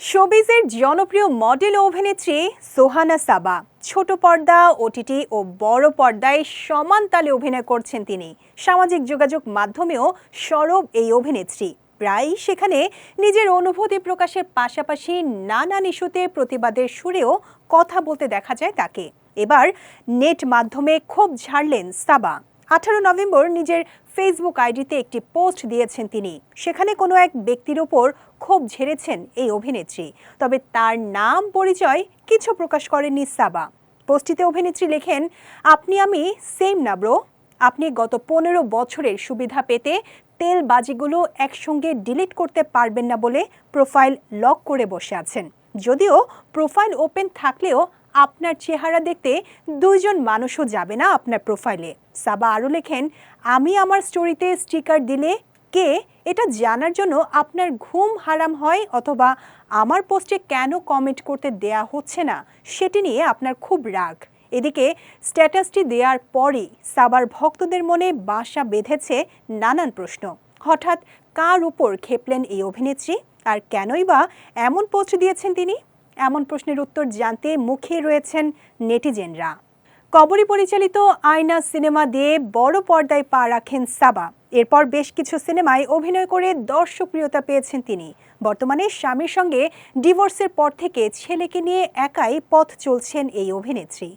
শোবিজের জনপ্রিয় মডেল অভিনেত্রী সোহানা সাবা। ছোট পর্দা, ওটিটি ও বড় পর্দায় সমান তালে অভিনয় করছেন তিনি। সামাজিক যোগাযোগ মাধ্যমেও সরব এই অভিনেত্রী। প্রায়ই সেখানে নিজের অনুভূতি প্রকাশের পাশাপাশি নানান ইস্যুতে প্রতিবাদের সুরেও কথা বলতে দেখা যায় তাকে। এবার নেট মাধ্যমে ক্ষোভ ঝাড়লেন সাবা। আঠারো নভেম্বর নিজের ফেসবুক আইডিতে একটি পোস্ট দিয়েছেন তিনি। সেখানে কোনো এক ব্যক্তির ওপর ক্ষোভ ঝেড়েছেন এই অভিনেত্রী। তবে তার নাম পরিচয় কিছু প্রকাশ করেননি সাবা। পোস্টটিতে অভিনেত্রী লেখেন, আপনি আমি সেম না ব্রো আপনি গত পনেরো বছরের সুবিধা পেতে তেল বাজিগুলো একসঙ্গে ডিলিট করতে পারবেন না বলে প্রোফাইল লক করে বসে আছেন। যদিও প্রোফাইল ওপেন থাকলেও আপনার চেহারা দেখতে দুইজন মানুষও যাবে না আপনার প্রোফাইলে সাবা আরও লেখেন, আমি আমার স্টোরিতে স্টিকার দিলে কে এটা জানার জন্য আপনার ঘুম হারাম হয় অথবা আমার পোস্টে কেন কমেন্ট করতে দেয়া হচ্ছে না? সেটি নিয়ে আপনার খুব রাগ। এদিকে স্ট্যাটাসটি দেওয়ার পরই সাবার ভক্তদের মনে বাসা বেঁধেছে নানান প্রশ্ন। হঠাৎ কার উপর খেপলেন এই অভিনেত্রী? আর কেনই বা এমন পোস্ট দিয়েছেন তিনি? এমন প্রশ্নের উত্তর জানতে মুখে রয়েছেন নেটিজেনরা। কবরী পরিচালিত আয়না সিনেমা দিয়ে বড় পর্দায় পা রাখেন সাবা। এরপর বেশ কিছু সিনেমায় অভিনয় করে দর্শকপ্রিয়তা পেয়েছেন তিনি। বর্তমানে স্বামীর সঙ্গে ডিভোর্সের পর থেকে ছেলেকে নিয়ে একাই পথ চলছেন এই অভিনেত্রী।